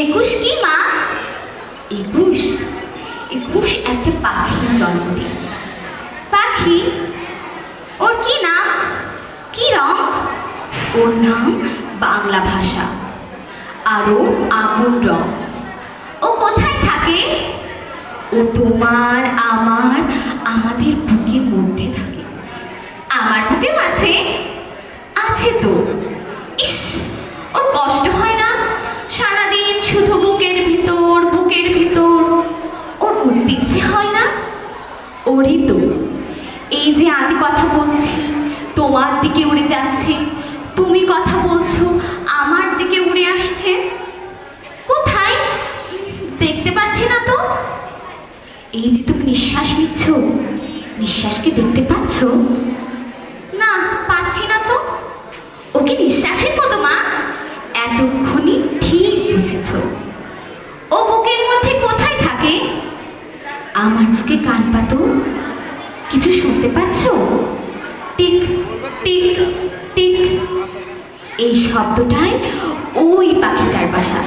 একুশ কি মা? একুশ? একুশ একটা পাখির জন্মদিন। পাখি? ওর কি নাম? কি রং? ওর নাম বাংলা ভাষা। আরও আগুন রং। ও কোথায় থাকে? ও তোমার আমার আমাদের বুকের মধ্যে থাকে আমার বুকেও আছে আছে তো ইস ওর কষ্ট হয় না সারাদিন শুধু বুকের ভিতর বুকের ভিতর ওর উঠতে ইচ্ছে হয় না? ওরই তো। এই যে আমি কথা বলছি, তোমার দিকে উড়ে যাচ্ছে। তুমি কথা বলছো, আমার দিকে উড়ে আসছে। কোথায়? দেখতে পাচ্ছি না তো। এই যে তুমি নিঃশ্বাস নিচ্ছ, নিঃশ্বাসকে দেখতে পাচ্ছ? না, পাচ্ছি না তো। ওকে নিঃশ্বাসের মতো, মা। এতক্ষণই ঠিক বুঝেছ ও বুকের মধ্যে কোথায় থাকে আমার বুকে কান পাতো? কিছু শুনতে পাচ্ছ? টিক টিক টিক। এই শব্দটাই ওই পাখিটার বাসা।